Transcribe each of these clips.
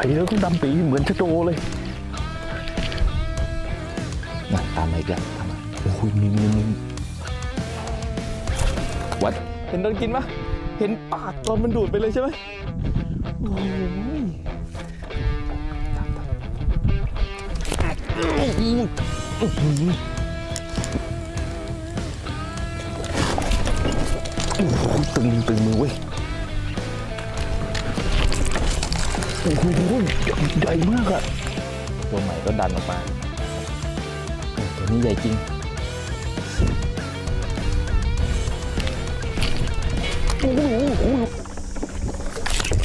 ใหญ่แล้วก็ดำปีเหมือนชะโดเลยนะตามมาอีกแล้วตามมาโอ้ยนิ่งๆวัดเห็นโดนกินปะเห็นปากตอนมันดูดไปเลยใช่ไหมโอ้ยตามตามอื้อหืออื้อหือโอ้โหตึงตึงมือเว้ย โอ้โหใหญ่มากอะตัวใหม่ก็ดันออกมาเออตัวนี้ใหญ่จริง โอ้โหโอ้โห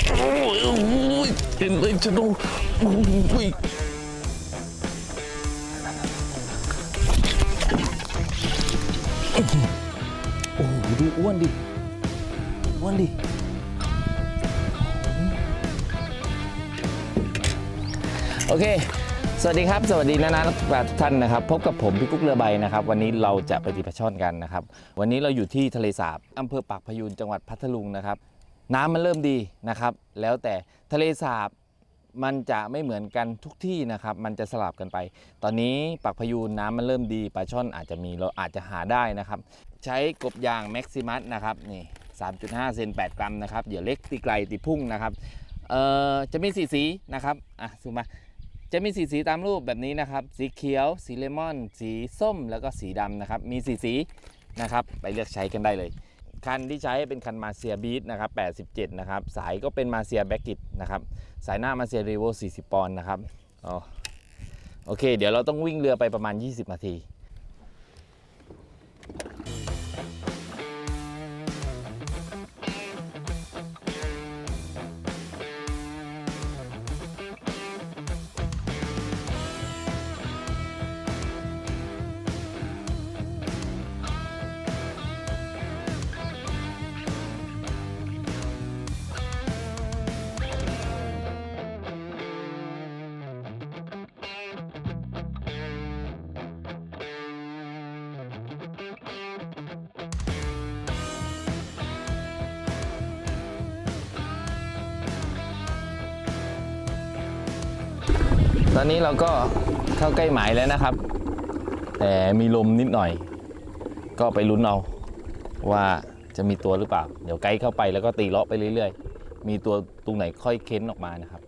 โอ้โหโอ้โหเห็นเลยชะโดโอ้โหโอ้โหดูอ้วนดิ อ้วนดิ โอเค สวัสดีครับ สวัสดีนะนะทุกท่านนะครับ พบกับผมพี่กุ๊กเรือใบนะครับ วันนี้เราจะไปตีปลาช่อนกันนะครับ วันนี้เราอยู่ที่ทะเลสาบอำเภอปากพยูนจังหวัดพัทลุงนะครับ น้ำมันเริ่มดีนะครับ แล้วแต่ทะเลสาบมันจะไม่เหมือนกันทุกที่นะครับ มันจะสลับกันไป ตอนนี้ปากพยูนน้ำมันเริ่มดีปลาช่อนอาจจะมีเราอาจจะหาได้นะครับ ใช้กบยางแม็กซิมัสนะครับนี่3.5เซน8 กรัมนะครับเหยื่อเล็กตีไกลตีพุ่งนะครับเอ่อจะมีสีสีนะครับอะซูมมา จะมีสีสีตามรูปแบบนี้นะครับ สีเขียว สีเลมอน สีส้มแล้วก็สีดำนะครับ มีสีสีนะครับ ไปเลือกใช้กันได้เลย คันที่ใช้เป็นคันมาเซียบีทนะครับ 87 นะครับ สายก็เป็นมาเซียแบ็กกิตนะครับ สายหน้ามาเซียรีโว40 ปอนด์นะครับอ๋อโอเค เดี๋ยวเราต้องวิ่งเรือไปประมาณ 20 นาที อนนี้เราก็เข้าใกล้หมายแล้วนะครับ แต่มีลมนิดหน่อย ก็ไปลุ้นเอาว่าจะมีตัวหรือเปล่า เดี๋ยวไกด์เข้าไปแล้วก็ตีเลาะไปเรื่อยๆ มีตัวตรงไหนค่อยเค้นออกมานะครับ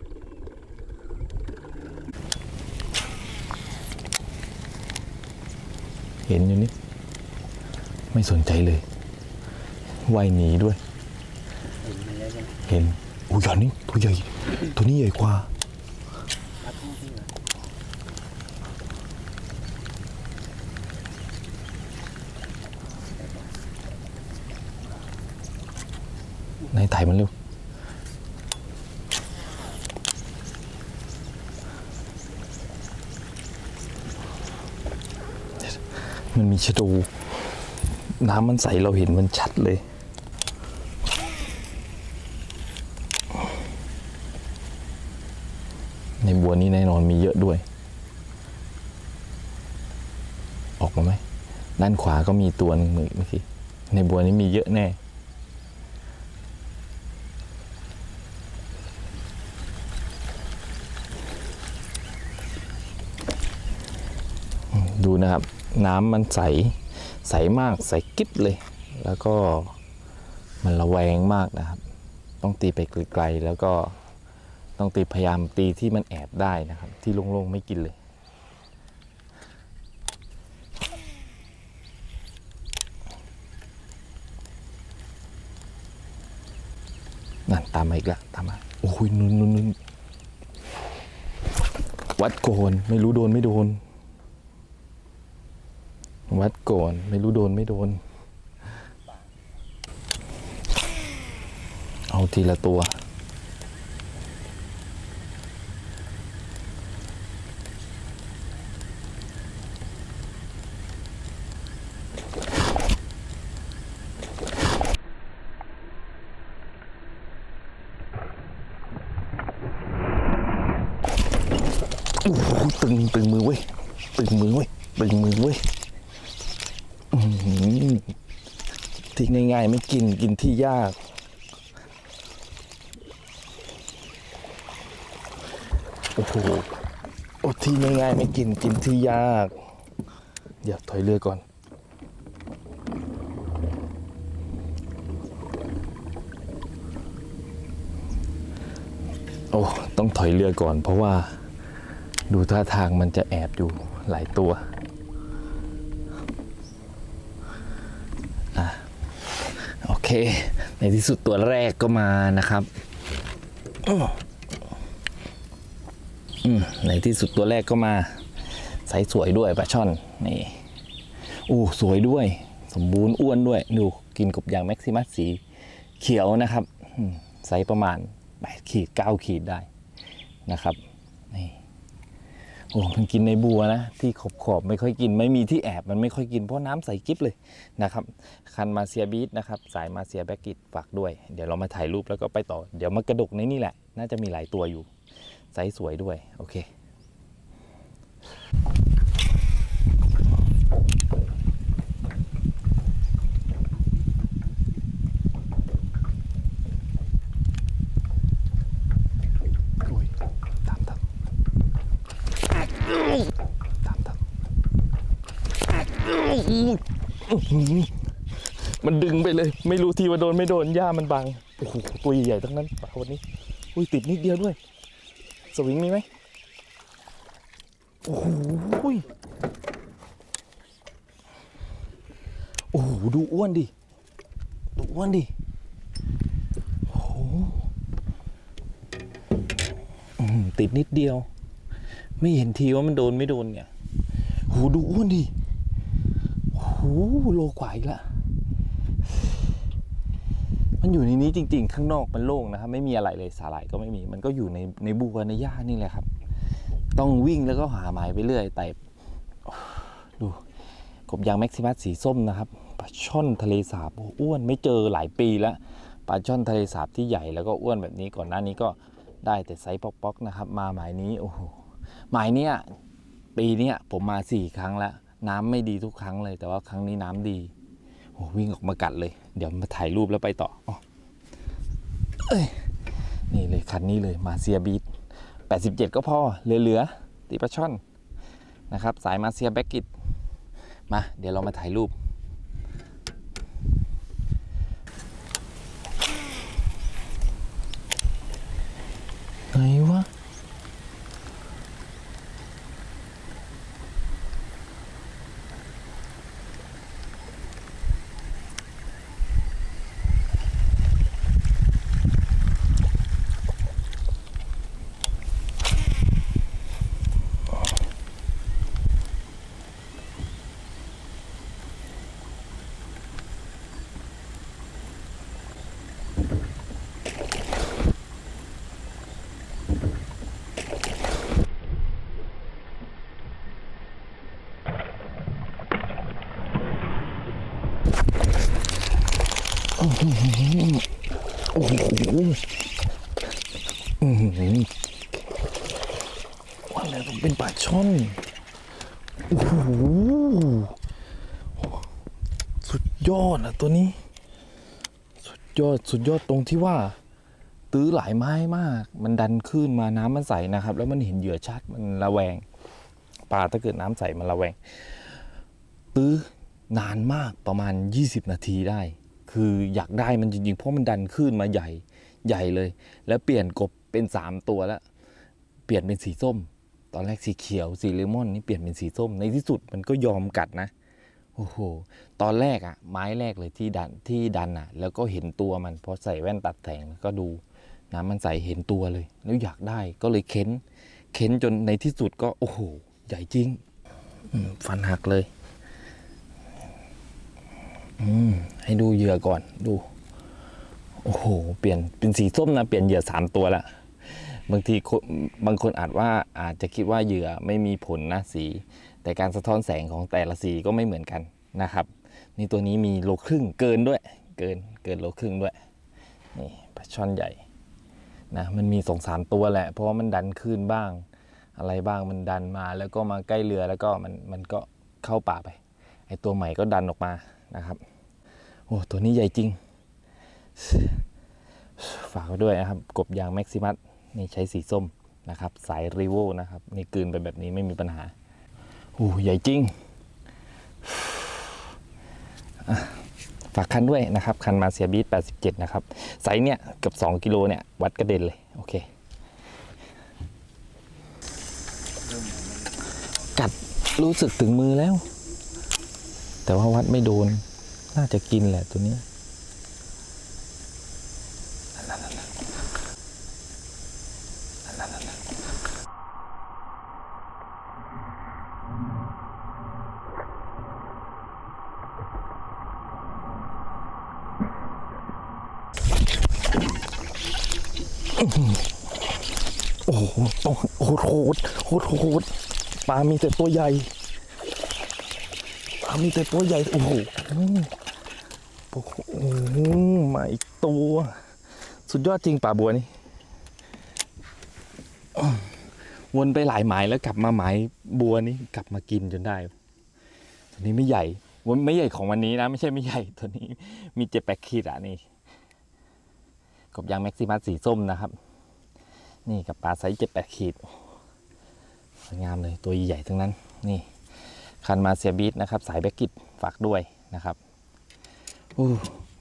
เห็นอยู่นี่ไม่สนใจเลยว่ายหนีด้วย เห็นโอ้ยใหญ่นี่ตัวใหญ่ ตัวนี้ใหญ่กว่า ส่มันเร็วมันมีชะดู น้ำมันใสเราเห็นมันชัดเลย ในบัวนี้แน่นอนมีเยอะด้วย ออกมาไหม ด้านขวาก็มีตัวหนึ่งเมื่อกี้ ในบัวนี้มีเยอะแน่ ดู นะครับ น้ำมันใส ใสมาก ใสกิ๊บเลย แล้วก็มันระแวงมากนะครับ ต้องตีไปไกลๆแล้วก็ต้องตีพยายามตีที่มันแอบได้นะครับ ที่โล่งๆไม่กินเลย นั่นตามมาอีกแล้วตามมา โอ้ยนุ่นนุ่นนุ่นวัดโกนไม่รู้โดนไม่โดน วัดก่อน ไม่รู้โดนไม่โดน เอาทีละตัว โอ้โหตึงตึงมือเว้ย ตึงมือเว้ย ตึงมือเว้ย อื้อหือที่ง่ายๆไม่กินกินที่ ยาก โอ้โหโอ้ที่ง่ายๆไม่กินกินที่ยาก เดี๋ยวถอยเรือก่อน โอ้ต้องถอยเรือก่อน เพราะว่าดูท่าทางมันจะแอบอยู่หลายตัวอะโอเค ในที่สุดตัวแรกก็มานะครับอืมในที่สุดตัวแรกก็มาไซส์สวยด้วยปลาช่อนนี่อู้สวยด้วย สมบูรณ์อ้วนด้วยดูกินกบยางแม็กซิมัสสีเขียวนะครับอืมไซส์ประมาณ8ขีด9ขีดได้นะครับนี่ โอ้มันกินในบัวนะที่ขอบขอบไม่ค่อยกินไม่มีที่แอบมันไม่ค่อยกินเพราะน้ำใสกิ๊บเลยนะครับคันมาเซียบีทนะครับสายมาเซียแบกกิตฝากด้วย เดี๋ยวเรามาถ่ายรูปแล้วก็ไปต่อ เดี๋ยวมากระดกในนี่แหละ น่าจะมีหลายตัวอยู่ไซส์สวยด้วย โอเค โอ้ยตามตามตามตามมันดึง ไม่รู้ทีว่าโดนไม่โดนหญ้ามันบังโอ้โหตัวใหญ่ๆทั้งนั้นปลาวันนี้อุ้ยติดนิดเดียวด้วย สวิงมีไหมโอ้โหยโอ้โหดูอ้วนดิดูอ้วนดิโอ้โหอืมติดนิดเดียว ไม่เห็นทีว่ามันโดนไม่โดนไงโหดูอ้วนดิโอ้โหโลกว่าอีกละ มันอยู่ในนี้จริง ๆ ข้างนอกมันโล่งนะครับ ไม่มีอะไรเลยสาหร่ายก็ไม่มี มันก็อยู่ในในบัวในหญ้านี่แหละครับ ต้องวิ่งแล้วก็หาหมายไปเรื่อยแต่ดู กบยางแม็กซิมัสสีส้มนะครับปลาช่อนทะเลสาบอ้วนไม่เจอหลายปีแล้วปลาช่อนทะเลสาบที่ใหญ่แล้วก็อ้วนแบบนี้ก่อนหน้านี้ก็ได้แต่ไซส์ป๊อกๆนะครับ มาหมายนี้โอ้โหหมายเนี้ยปีเนี้ยผมมาสี่ครั้งแล้ว น้ำไม่ดีทุกครั้งเลย แต่ว่าครั้งนี้น้ำดี วิ่งออกมากัดเลย เดี๋ยวมาถ่ายรูปแล้วไปต่อออเอ้ยนี่เลยคันนี้เลยมาเซียบีท87 ก็พอเหลือๆตีปลาช่อนนะครับ สายมาเซียแบ็กกิตมา เดี๋ยวเรามาถ่ายรูป โอ้โหอือหือว่าแล้วต้องเป็นปลาช่อนโอ้โหสุดยอดอะตัวนี้ สุดยอดสุดยอดตรงที่ว่า ตื้อหลายไม้มาก มันดันขึ้นมาน้ำมันใสนะครับ แล้วมันเห็นเหยื่อชัดมันระแวงปลาถ้าเกิดน้ำใสมันระแวง ตื้อนานมากประมาณ 20 นาทีได้ คืออยากได้มันจริงๆ เพราะมันดันขึ้นมาใหญ่ใหญ่เลย แล้วเปลี่ยนกบเป็น 3 ตัวแล้ว เปลี่ยนเป็นสีส้ม ตอนแรกสีเขียวสีเลมอนนี่เปลี่ยนเป็นสีส้มในที่สุดมันก็ยอมกัดนะโอ้โห ตอนแรกอะไม้แรกเลยที่ดันที่ดันอะแล้วก็เห็นตัวมันพอใส่แว่นตัดแสงก็ดูน้ำมันใส่เห็นตัวเลย แล้วอยากได้ก็เลยเค้น เค้นจนในที่สุดก็โอ้โห ใหญ่จริงฟันหักเลย อืมให้ดูเหยื่อก่อนดู โอ้โห เปลี่ยนเป็นสีส้มนะ เปลี่ยนเหยื่อสามตัวละบางทีบางคนอาจว่าอาจจะคิดว่าเหยื่อไม่มีผลนะสี แต่การสะท้อนแสงของแต่ละสีก็ไม่เหมือนกันนะครับ นี่ตัวนี้มีโลครึ่งเกินด้วย เกินเกินโลครึ่งด้วยนี่ปลาช่อนใหญ่นะมันมีสองสามตัวแหละ เพราะว่ามันดันขึ้นบ้าง อะไรบ้างมันดันมาแล้วก็มาใกล้เรือแล้วก็มันมันก็เข้าป่าไปไอตัวใหม่ก็ดันออกมา นะครับ โอ้ ตัวนี้ใหญ่จริง ฝากไว้ด้วยนะครับ กบยางแม็กซิมัสนี่ใช้สีส้มนะครับ สายรีโวนะครับ นี่กลืนไปแบบนี้ไม่มีปัญหา โอ้ ใหญ่จริง ฝากคันด้วยนะครับ คันมาเซียบีท87 นะครับ ไซส์เนี่ยเกือบ2กิโลเนี่ย วัดกระเด็นเลย โอเค กัดรู้สึกถึงมือแล้ว แต่ว่าวัดไม่โดน น่าจะกินแหละตัวนี้ โอ้โหโหดโหดโหดโหดปลามีแต่ตัวใหญ่ามีแต่ตัวใหญ่ โอ้โหโอ้โหมาอีกตัว สุดยอดจริงป่าบัวนี่ วนไปหลายหมายแล้วกลับมาหมายบัวนี่กลับมากินจนได้ ตัวนี้ไม่ใหญ่วันไม่ใหญ่ของวันนี้นะ ไม่ใช่ไม่ใหญ่ตัวนี้ มีเจ็ดแปดขีดอะนี่ กบยางแม็กซิมัสสีส้มนะครับ นี่กับปลาไซส์เจ็ดแปดขีดสวยงามเลยตัวใหญ่ทั้งนั้น นี่ คันมาเซียบีทนะครับ สายแบกกิตฝากด้วยนะครับอู้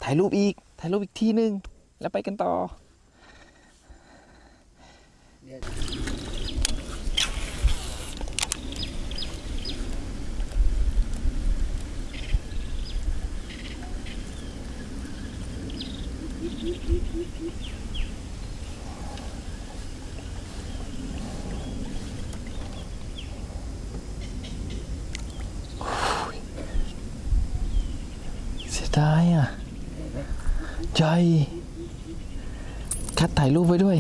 ถ่ายรูปอีก ถ่ายรูปอีกทีนึง แล้วไปกันต่อสียดายอะ ใจคัดถ่ายรูปไว้ด้วย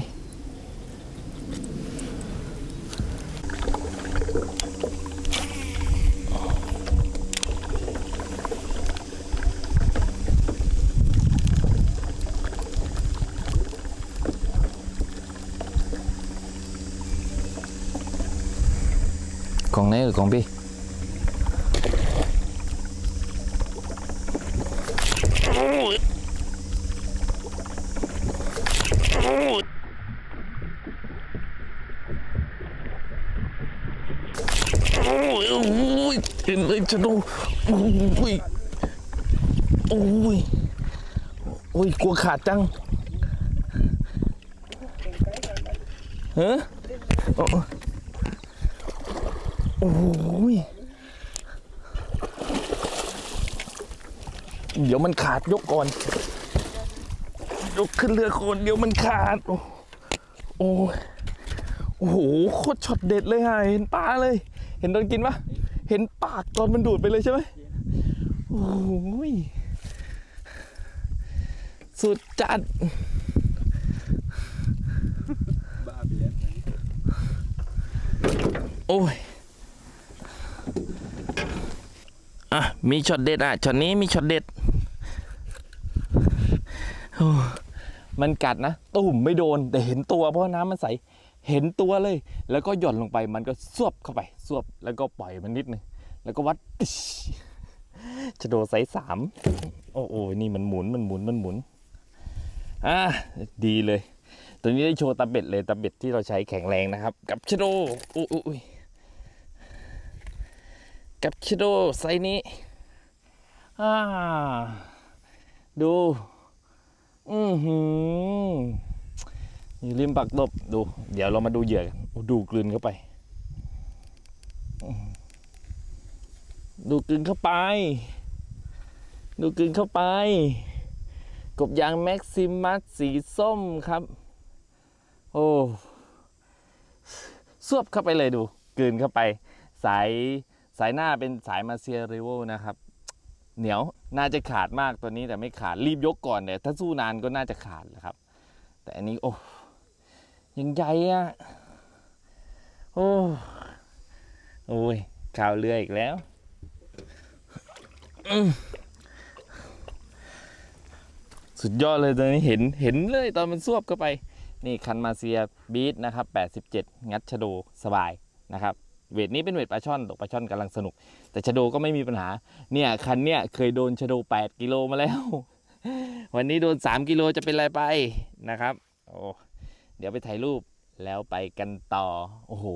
ของไหนหรือของพี่ โอ้ยโอ้ยเห็นเลยจะดูโอ้ยโอ้ยโอ้ยกลัวขาดจังเฮ้โอ้โอ้ยเดี๋ยวมันขาดยกก่อน ยกขึ้นเรือคนเดียวมันขาด โอ้โอ้โอ้โหโคตรช็อตเด็ดเลยฮะเห็นปลาเลย เห็นโดนกินปะเห็นปากตอนมันดูดไปเลยใช่ไหมโอ้ยสุดจัดโอ้ยอะมีช็อตเด็ดอะช็อตนี้มีช็อตเด็ดโอ้ มันกัดนะตุ่มไม่โดนแต่เห็นตัวเพราะน้ำมันใสเห็นตัวเลย แล้วก็หย่อนลงไปมันก็สวบเข้าไปสวบแล้วก็ปล่อยมันนิดนึงแล้วก็วัดชะโดไซส์สามโอ้โหนี่มันหมุนมันหมุนมันหมุนอ่าดีเลยตัวนี้ได้โชว์ตะเบ็ดเลยตะเบ็ดที่เราใช้แข็งแรงนะครับ กับชะโดอุ้ยอุ้ยกับชะโดไซส์นี้อ่าดู อือหืออยู่ริมปักตบดู เดี๋ยวเรามาดูเหยื่อกันดูกลืนเข้าไป ดูกลืนเข้าไป ดูกลืนเข้าไป กบยางแม็กซิมัสสีส้มครับ โอ้สวบเข้าไปเลยดูกลืนเข้าไป สายสายหน้าเป็นสายมาเซียริโวนะครับ เหนียวน่าจะขาดมากตัวนี้แต่ไม่ขาดรีบยกก่อนเดี๋ยวถ้าสู้นานก็น่าจะขาดแหละครับ แต่อันนี้โอ้ยังใหญ่อะโอ้โอ้ยข่าวเรืออีกแล้วสุดยอดเลยตอนนี้เห็นเห็นเลยตอนมันซวบเข้าไป นี่คันมาเซียบีทนะครับ 87 งัดชะโดสบายนะครับ เวทนี้เป็นเวทปลาช่อนตกปลาช่อนกำลังสนุก แต่ชะโดก็ไม่มีปัญหา เนี่ยคันเนี่ยเคยโดนชะโด 8 กิโลมาแล้ว วันนี้โดน 3 กิโลจะเป็นไรไปนะครับ โอ้เดี๋ยวไปถ่ายรูปแล้วไปกันต่อ โอ้โห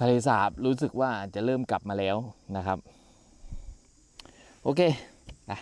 ทะเลสาบรู้สึกว่าจะเริ่มกลับมาแล้วนะครับ โอเคไป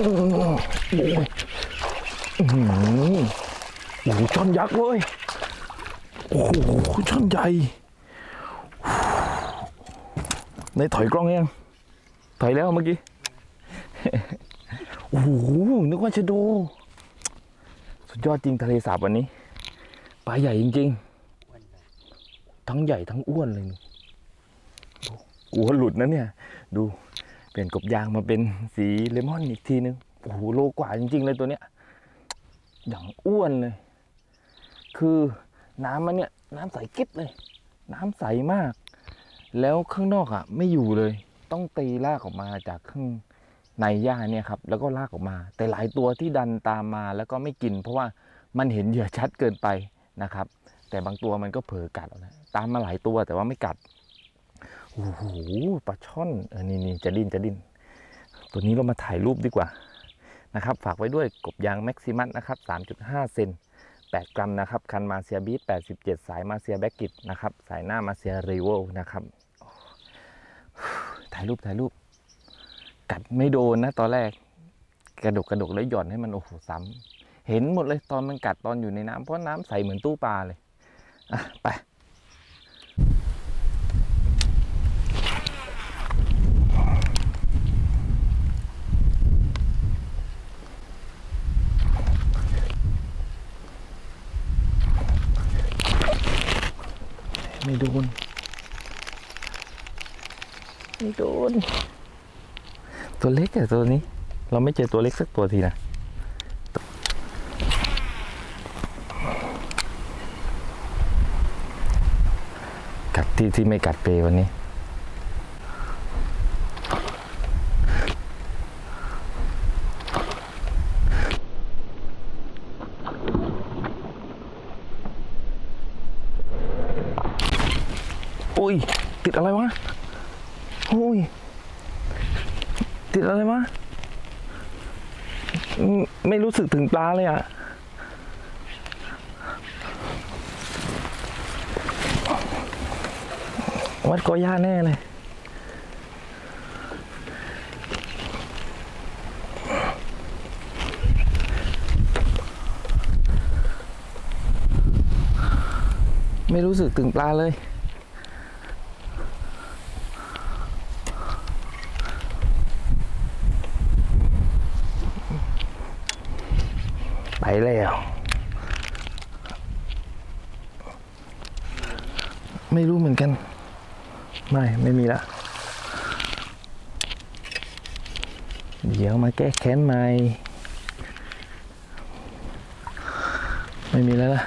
โอ้โหช่อนยักษ์เว้ย โอ้โหช่อนใหญ่ ในถอยกล้องยัง ถอยแล้วเมื่อกี้ โอ้โห นึกว่าชะโดสุดยอดจริงทะเลสาบวันนี้ ปลาใหญ่จริง ๆ ทั้งใหญ่ทั้งอ้วนเลยโอ้โหกลัวหลุดนะเนี่ย ดู เปลี่ยนกบยางมาเป็นสีเลมอนอีกทีนึงโอ้โหโลกว่าจริง ๆ เลยตัวเนี้ยอย่างอ้วนเลย คือน้ำมันเนี่ยน้ำใสกิ๊บเลย น้ำใสมาก แล้วข้างนอกอะ ไม่อยู่เลย ต้องตีลากออกมาจากข้างในหญ้าเนี่ยครับ แล้วก็ลากออกมา แต่หลายตัวที่ดันตามมาแล้วก็ไม่กิน เพราะว่ามันเห็นเหยื่อชัดเกินไปนะครับ แต่บางตัวมันก็เผลอกัดนะตามมาหลายตัวแต่ว่าไม่กัด โอ้โหปลาช่อนเออนี่นี่จะดิ้นจะดิ้นตัวนี้เรามาถ่ายรูปดีกว่านะครับ ฝากไว้ด้วยกบยางแม็กซิมัสนะครับ 3.5 เซน8 กรัมนะครับ คันมาเซียบีท87 สายมาเซียแบ็กกิตนะครับ สายหน้ามาเซียรีโวนะครับ ถ่ายรูปถ่ายรูป กัดไม่โดนนะตอนแรก กระดกกระดกแล้วหย่อนให้มันโอ้โหซ้ำเห็นหมดเลยตอนมันกัดตอนอยู่ในน้ำเพราะน้ำใสเหมือนตู้ปลาเลย อะ ไป ไม่โดนไม่โดน ตัวเล็กอะตัวนี้ เราไม่เจอตัวเล็กสักตัวทีนะกัดที่ที่ไม่กัดเปรย์วันนี้ โอ้ย ติดอะไรวะโอ้ย ติดอะไรวะ ไม่รู้สึกถึงปลาเลยอะ วัดกอย่าแน่เลยไม่รู้สึกถึงปลาเลย ไปแล้ว ไม่รู้เหมือน กัน ไม่ไม่มีละเดี๋ยวมาแก้แค้นใหม่ ไม่มีแล้วล่ะ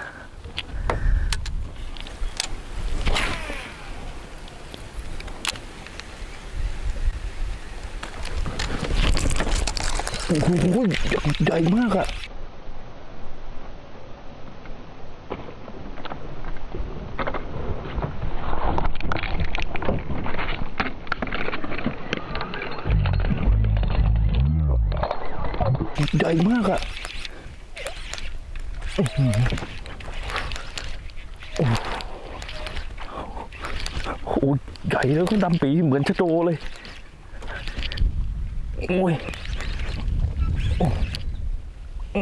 โอ้โหใหญ่มากอะ มากอะโอ้โหใหญ่แล้วก็ดำปีเหมือนชะโจเลย โอ้ยโอ้โอ้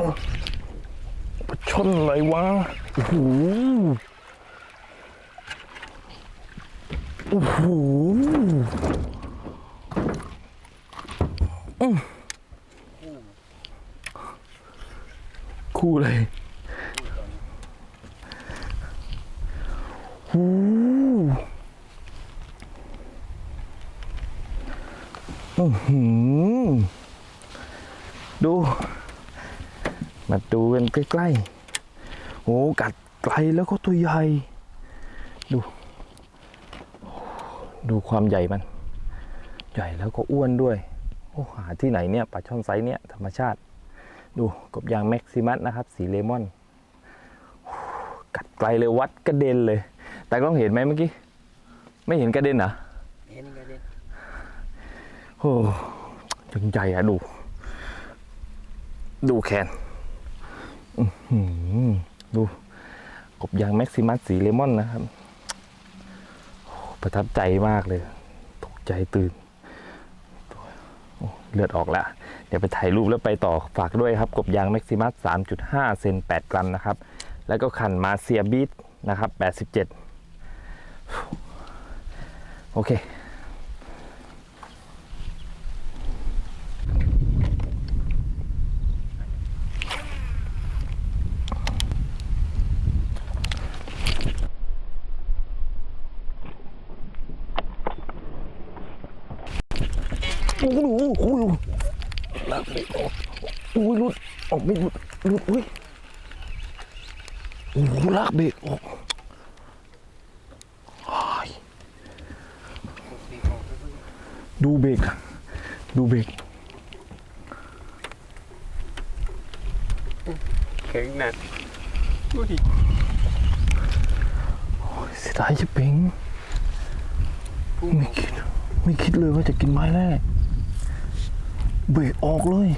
ปลาช่อนอะไรวะ โอ้โห โอ้โหอืม คู่เลยหูอือหือดู มาดูกันใกล้ๆโอ้กัดไกลแล้วก็ตัวใหญ่ ดู ดูความใหญ่มัน ใหญ่แล้วก็อ้วนด้วย โอ้หาที่ไหนเนี่ยปลาช่อนไซส์เนี่ยธรรมชาติ ดูกบยางแม็กซิมัสนะครับ สีเลมอน กัดไกลเลยวัดกระเด็นเลย แต่กล้องเห็นไหมเมื่อกี้ ไม่เห็นกระเด็นเหรอเห็นกันดิโอ้จังใหญ่อะดู ดูแขนอื้อหือดูกบยางแม็กซิมัสสีเลมอนนะครับโอ้ประทับใจมากเลย ตกใจตื่นโอ้เลือดออกแล้ว เดี๋ยวไปถ่ายรูปแล้วไปต่อฝากด้วยครับกบยางแม็กซิมัส 3.5 เซน 8 กรัมนะครับ แล้วก็ขันมาเซียบีทนะครับ 87 โอเคโอ้โห โอ้โหลากไม่ออกโอ้ยหลุดออกไม่หลุดหลุดอุ้ยโอ้โหลากเบรกออกอ้ายดูเบรกอะดูเบรกแข็งหนักดูดิเสียดายจะเป่งไม่คิด ไม่คิดเลยว่าจะกินไม้แรก เบรกออกเลย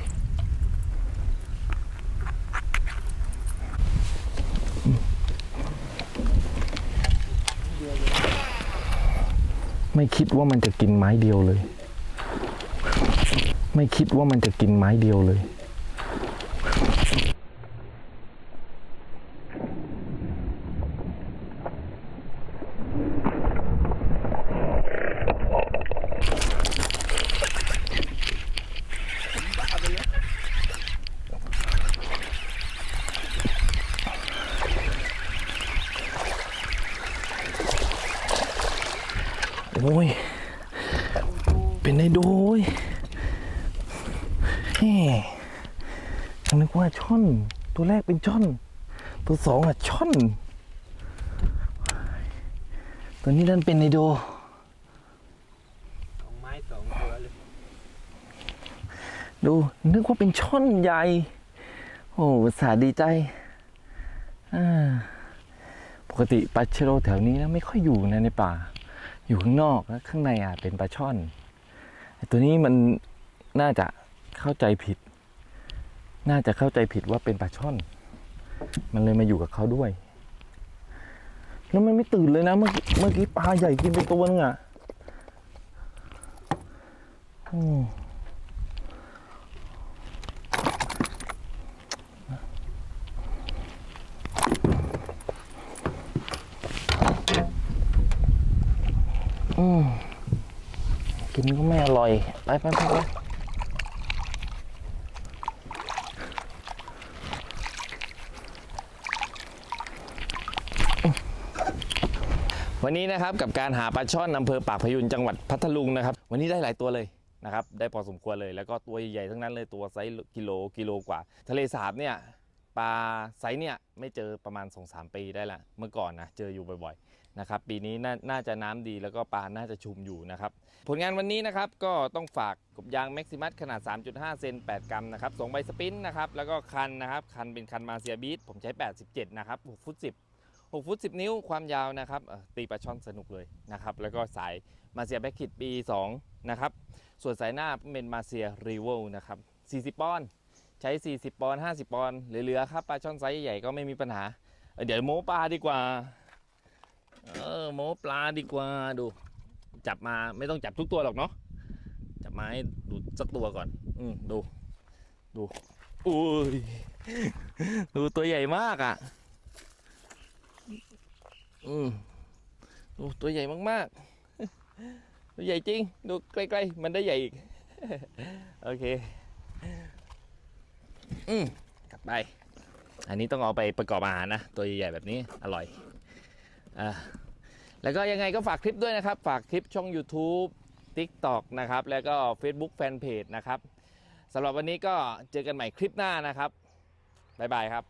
ไม่คิดว่ามันจะกินไม้เดียวเลย ไม่คิดว่ามันจะกินไม้เดียวเลย โอ้ย เป็นไอโดยแหมฉันนึกว่าช่อน ตัวแรกเป็นช่อน ตัว สองอะช่อน ตัวนี้นั่นเป็นไอโดสองไม้สองตัวเลยดู นึกว่าเป็นช่อนใหญ่ โอ้อุตสาห์ดีใจอ่าปกติปลาเชโรแถวนี้นะไม่ค่อยอยู่นะในป่า อยู่ข้างนอกแล้วข้างในอะเป็นปลาช่อนไอ้ตัวนี้มันน่าจะเข้าใจผิด น่าจะเข้าใจผิดว่าเป็นปลาช่อน มันเลยมาอยู่กับเขาด้วย แล้วมันไม่ตื่นเลยนะเมื่อกี้เมื่อกี้ปลาใหญ่กินไปตัวนึงอะอืมอืมกินก็ไม่อร่อย ไปไปไปไป วันนี้นะครับกับการหาปลาช่อนอำเภอปากพยูนจังหวัดพัทลุงนะครับ วันนี้ได้หลายตัวเลยนะครับได้พอสมควรเลยแล้วก็ตัวใหญ่ๆทั้งนั้นเลยตัวไซส์กิโลกิโลกว่า ทะเลสาบเนี่ยปลาไซส์เนี่ยไม่เจอประมาณ 2-3 ปีได้ละเมื่อก่อนนะเจออยู่บ่อยๆนะครับปีนี้นน่าจะน้ำดีแล้วก็ปลาน่าจะชุมอยู่นะครับผลงานวันนี้นะครับก็ต้องฝากกบยางแม็กซิมัสขนาด 3.5 เซน8 กรัมนะครับสองใบสปินนะครับแล้วก็คันนะครับคันเป็นคันมาเซียบีทผมใช้ 87 นะครับ6ฟุต10 6 ฟุต 10 นิ้วความยาวนะครับตีปลาช่อนสนุกเลยนะครับแล้วก็สายมาเซียแบ็กคิดปี2นะครับส่วนสายหน้าเป็นมาเซียรีเวลนะครับ40ปอนด์ใช้ 40 ปอนด์50 ปอนด์เหลือๆครับปลาช่อนไซส์ใหญ่ก็ไม่มีปัญหาเอ่อเดี๋ยวโม้ปลาดีกว่าเออโม้ปลาดีกว่าดูจับมาไม่ต้องจับทุกตัวหรอกเนาะจับมาให้ดูสักตัวก่อน อืมดู ดูอุ้ยดูตัวใหญ่มากอะ อืมโอ้ตัวใหญ่มากๆ ตัวใหญ่จริง ดูใกล้ๆ มันได้ใหญ่อีก โอเค อืมกลับไป อันนี้ต้องเอาไปประกอบอาหารนะ ตัวใหญ่ๆแบบนี้อร่อย อ่า แล้วก็ยังไงก็ฝากคลิปด้วยนะครับ ฝากคลิปช่อง YouTube TikTok นะครับ แล้วก็ Facebook Fanpage นะครับสำหรับวันนี้ก็เจอกันใหม่คลิปหน้านะครับ บ๊ายบายครับ